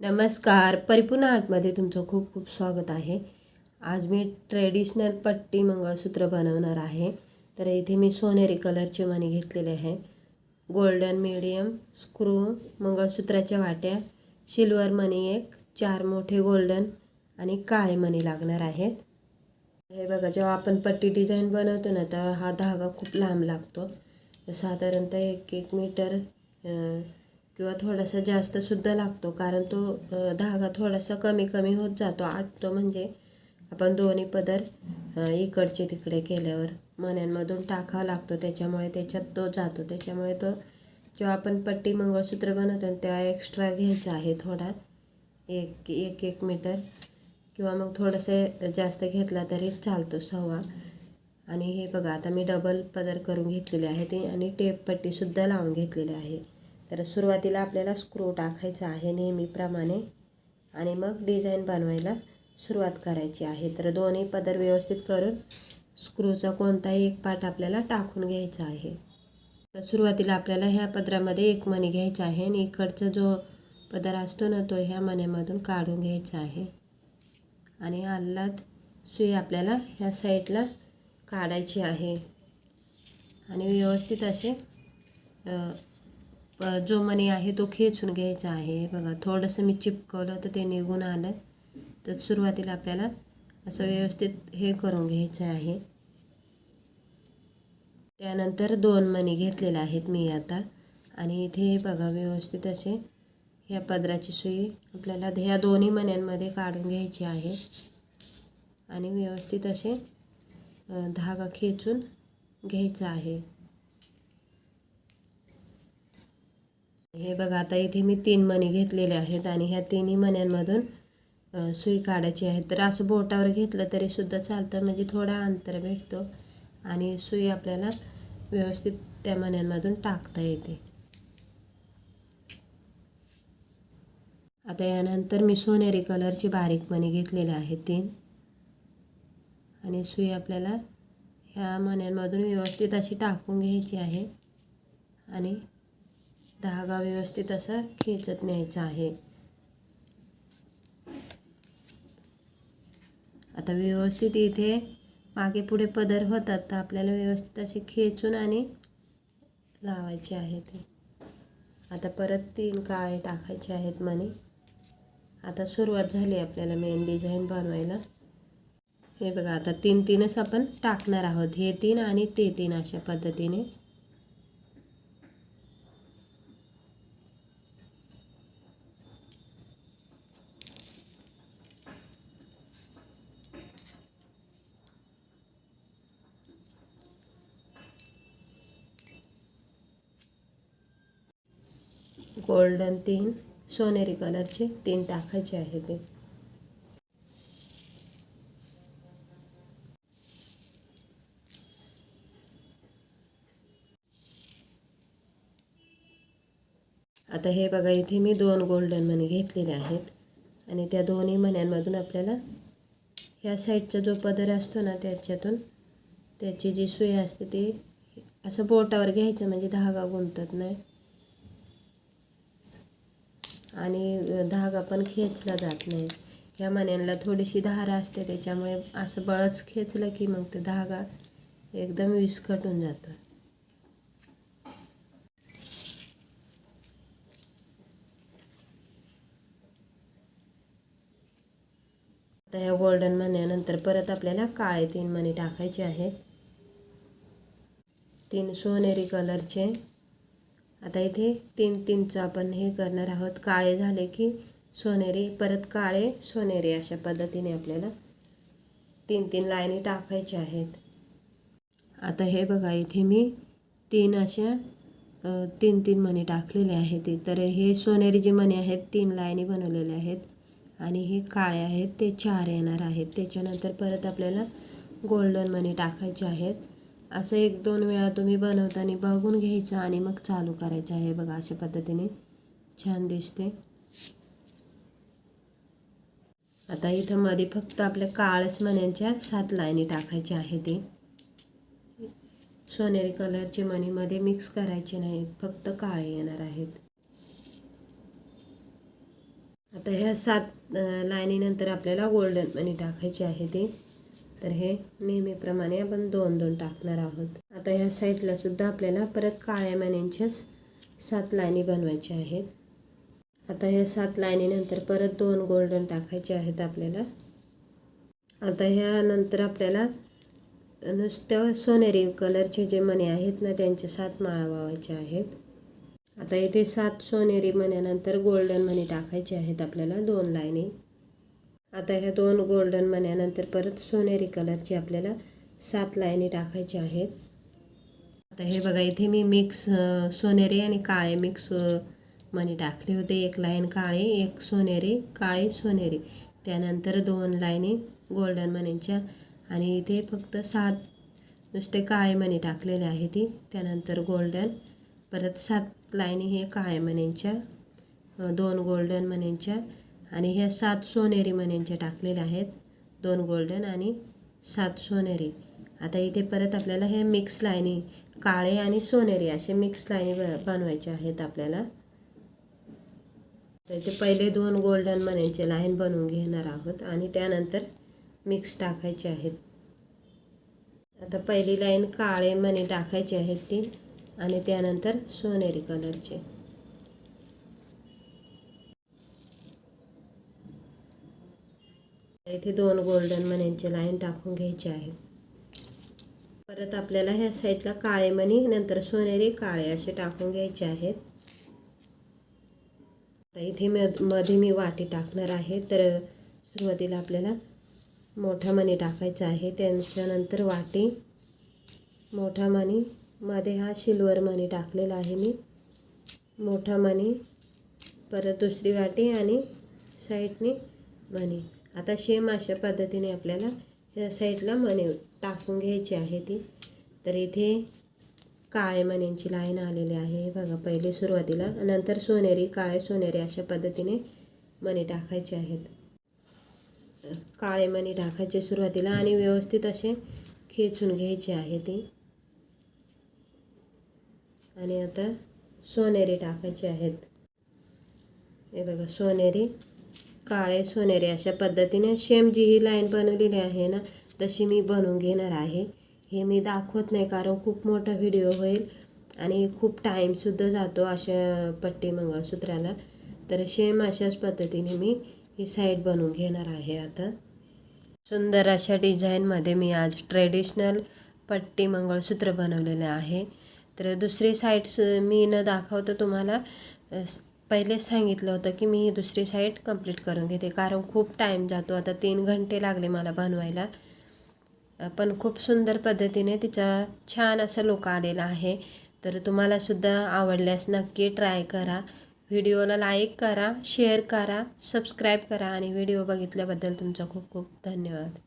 नमस्कार. परिपूर्ण आर्टमध्ये तुमचं खूप खूप स्वागत आहे. आज मी ट्रेडिशनल पट्टी मंगळसूत्र बनवणार आहे. तर इथे मी सोनेरी कलरचे मणी घेतलेले आहे. गोल्डन मीडियम स्क्रू मंगळसूत्राच्या वाट्या सिल्वर मणी एक चार मोठे गोल्डन आणि काळे मणी लागणार आहेत. हे बघा जेव्हा आपण पट्टी डिझाईन बनवतो ना तर हा धागा खूप लांब लागतो. साधारणतः एक एक मीटर किंवा थोडासा जास्तसुद्धा लागतो कारण तो धागा थोडासा कमी कमी होत जातो. आटतो म्हणजे आपण दोन्ही पदर इकडचे तिकडे केल्यावर मण्यांमधून टाकावा लागतो. त्याच्यामुळे त्याच्यात तो जातो. त्याच्यामुळे तो जेव्हा आपण पट्टी मंगळसूत्र बनवतो त्या तेव्हा एक्स्ट्रा घ्यायचा आहे थोडा. एक एक एक मीटर. किंवा मग थोडंसं जास्त घेतला तरी चालतो सव्वा. आणि हे बघा आता मी डबल पदर करून घेतलेले आहे ते आणि टेप पट्टीसुद्धा लावून घेतलेली आहे. तर सुरुवातीला आपल्याला स्क्रू टाकायचा आहे नेहमीप्रमाणे आणि मग डिझाईन बनवायला सुरुवात करायची आहे. तर दोन्ही पदर व्यवस्थित करून स्क्रूचा कोणताही एक पार्ट आपल्याला टाकून घ्यायचा आहे. तर सुरुवातीला आपल्याला ह्या पदरामध्ये एक मणी घ्यायचा आहे आणि इकडचा जो पदर असतो ना तो ह्या मण्यामधून काढून घ्यायचा आहे. आणि आल्लाद सुई आपल्याला ह्या साईडला काढायची आहे. आणि व्यवस्थित असे जो मणी आहे तो खेचून घ्यायचा आहे. बघा थोडंसं मी चिपकवलं तर ते निघून आलं. तर सुरुवातीला आपल्याला असं व्यवस्थित हे करून घ्यायचं आहे. त्यानंतर दोन मणी घेतलेले आहेत मी आता. आणि इथे बघा व्यवस्थित असे ह्या पदराची सुई आपल्याला ह्या दोन्ही मण्यांमध्ये काढून घ्यायची आहे. आणि व्यवस्थित असे धागा खेचून घ्यायचा आहे. हे बघा आता इथे मी तीन मणी घेतलेले आहेत आणि ह्या तिन्ही मण्यांमधून सुई काढायची आहे. तर असं बोटावर घेतलं तरीसुद्धा चालतं म्हणजे थोडा अंतर भेटतो आणि सुई आपल्याला व्यवस्थित त्या मण्यांमधून टाकता येते. आता यानंतर मी सोनेरी कलरची बारीक मणी घेतलेल्या आहेत तीन. आणि सुई आपल्याला ह्या मण्यांमधून व्यवस्थित अशी टाकून घ्यायची आहे. आणि धागा व्यवस्थित असा खेचत न्यायचा आहे. आता व्यवस्थित इथे मागे पुढे पदर होतात तर आपल्याला व्यवस्थित असे खेचून आणि लावायचे आहे ते. आता परत तीन काळे टाकायचे आहेत मणी आता सुरुवात झाली आपल्याला मेन डिझाईन बनवायला. हे बघा आता तीन तीनच आपण टाकणार आहोत. हे तीन आणि ते तीन अशा पद्धतीने. गोल्डन तीन सोनेरी कलरचे तीन टाकायचे आहे ते. आता हे बघा इथे मी दोन गोल्डन मणी घेतलेले आहेत. आणि त्या दोन्ही मण्यांमधून आपल्याला ह्या साईडचा जो पदर असतो ना त्याच्यातून त्याची जी सुई असते ती असं बोटावर घ्यायचं म्हणजे धागा गुंतत नाही. आणि धागा पण खेचला जात नाही. ह्या मण्यांना थोडीशी धारा असते त्याच्यामुळे असं बळच खेचलं की मग ते धागा एकदम विस्कटून जातो. आता या गोल्डन मण्यानंतर परत आपल्याला काळे तीन मणी टाकायचे आहेत. तीन सोनेरी कलरचे आता इथे तीन तीनचं आपण हे करणार आहोत. काळे झाले की सोनेरी परत काळे सोनेरी अशा पद्धतीने आपल्याला तीन तीन लाईनी टाकायच्या आहेत. आता हे बघा इथे मी तीन अशा तीन तीन मणी टाकलेले आहेत. तर हे सोनेरी जे मणी आहेत तीन लाईनी बनवलेले आहेत. आणि हे काळे आहेत ते चार येणार आहेत. त्याच्यानंतर परत आपल्याला गोल्डन मणी टाकायचे आहेत. असं एक दोन वेळा तुम्ही बनवताना बघून घ्यायचं आणि मग चालू करायचं आहे बघा अशा पद्धतीने. छान दिसते. आता इथं मध्ये फक्त आपल्या काळच मण्यांच्या सात लाईनी टाकायच्या आहे ते. सोनेरी कलरचे मणीमध्ये मिक्स करायचे नाहीत फक्त काळे येणार आहेत. आता ह्या सात लाईनीनंतर आपल्याला गोल्डन मनी टाकायचे आहे ते. तर हे नेहमीप्रमाणे आपण दोन दोन टाकणार आहोत. आता ह्या साईडला सुद्धा आपल्याला परत काळ्या मान्यांच्याच सात लाईनी बनवायच्या आहेत. आता ह्या सात लाईनीनंतर परत दोन गोल्डन टाकायचे आहेत आपल्याला. आता ह्यानंतर आपल्याला नुसतं सोनेरी कलरचे जे मणे आहेत ना त्यांचे सात माळा वावायच्या आहेत. आता इथे सात सोनेरी मण्यानंतर गोल्डन मणी टाकायचे आहेत आपल्याला दोन लाईनी. आता ह्या दोन गोल्डन मण्यानंतर परत सोनेरी कलरची आपल्याला सात लाईनी टाकायच्या आहेत. आता हे बघा इथे मी मिक्स सोनेरी आणि काळे मिक्स मणी टाकले होते. एक लाईन काळे एक सोनेरी काळे सोनेरी. त्यानंतर दोन लाईनी गोल्डन मणींच्या आणि इथे फक्त सात नुसते काळे मणी टाकलेले आहे ती. त्यानंतर गोल्डन परत सात लाईनी हे काळे मण्यांच्या दोन गोल्डन मण्यांच्या. आणि ह्या सात सोनेरी मण्यांच्या टाकलेल्या आहेत. दोन गोल्डन आणि सात सोनेरी. आता इथे परत आपल्याला हे मिक्स लाईनी काळे आणि सोनेरी असे मिक्स लाईनी बनवायचे आहेत आपल्याला. तर इथे पहिले दोन गोल्डन मण्यांचे लाईन बनवून घेणार आहोत आणि त्यानंतर मिक्स टाकायचे आहेत. आता पहिली लाईन काळे मणी टाकायची आहेत ती आणि त्यानंतर सोनेरी कलरचे इथे दोन गोल्डन मण्यांचे लाईन टाकून घ्यायचे आहेत. परत आपल्याला ह्या साईडला काळे मणी नंतर सोनेरी काळे असे टाकून घ्यायचे आहेत. आता इथे मधमध्ये मी वाटी टाकणार आहे. तर सुरुवातीला आपल्याला मोठा मणी टाकायचा आहे. त्यांच्यानंतर वाटी मोठा मणी मध्ये हा सिल्वर मणी टाकलेला आहे मी. मोठा मणी परत दुसरी वाटी आणि साईडनी मणी आता सेम अशा पद्धतीने आपल्याला या साईडला मणी टाकून घ्यायची आहे ती. तर इथे काळे मण्यांची लाईन आलेली आहे. हे बघा पहिले सुरुवातीला नंतर सोनेरी काळे सोनेरी अशा पद्धतीने मणी टाकायचे आहेत. काळे मणी टाकायचे सुरुवातीला आणि व्यवस्थित असे खेचून घ्यायचे आहे ती. आणि आता सोनेरी टाकायचे आहेत. हे बघा सोनेरी काळे सोनेरी अशा पद्धतीने सेम जी ही लाईन बनवलेली आहे ना तशी मी बनवून घेणार आहे. हे मी दाखवत नाही कारण खूप मोठा व्हिडिओ होईल आणि खूप टाईमसुद्धा जातो अशा पट्टी मंगळसूत्राला. तर सेम अशाच पद्धतीने मी ही साईड बनवून घेणार आहे आता. सुंदर अशा डिझाईनमध्ये मी आज ट्रेडिशनल पट्टी मंगळसूत्र बनवलेलं आहे. तर दुसरी साईड सु मी न दाखवतो तुम्हाला पहिलेच सांगितलं होतं की मी ही दुसरी साईड कंप्लीट करून घेते. कारण खूप टाईम जातो. आता तीन घंटे लागले मला बनवायला. पण खूप सुंदर पद्धतीने तिचा छान असा लोक आलेला आहे. तर तुम्हालासुद्धा आवडल्यास नक्की ट्राय करा. व्हिडिओला लाईक करा शेअर करा सबस्क्राईब करा आणि व्हिडिओ बघितल्याबद्दल तुमचा खूप खूप धन्यवाद.